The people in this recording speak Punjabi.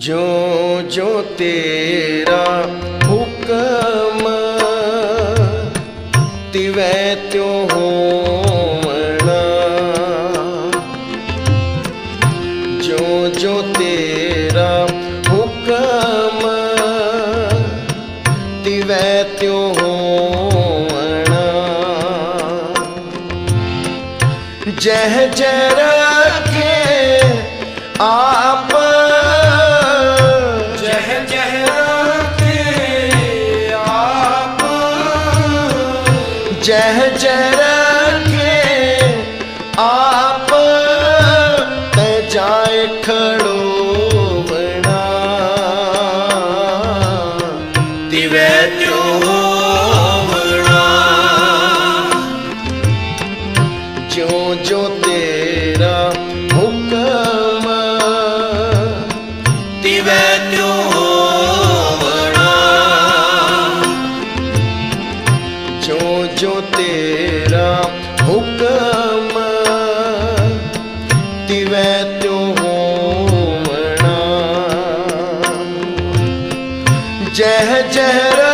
ਜੋ ਜੋ ਤੇਰਾ ਹੁਕਮ ਤਿਵੈ ਤਿਉ ਹੋਵਣਾ। ਜੋ ਜੋ ਤੇਰਾ ਹੁਕਮ ਤਿਵੈ ਤਿਉ ਹੋਵਣਾ। ਜਹ ਜਹ ਰਖੇ ਆਪ ਜਹ ਜਹ ਰਖੇ ਆਪ ਤੇ ਜਾਏ ਖੜੋ। ਤੇਰਾ ਹੁਕਮ ਤਿਵੈ ਤਿਉ ਹੋਵਣਾ। ਜਹ ਜਹ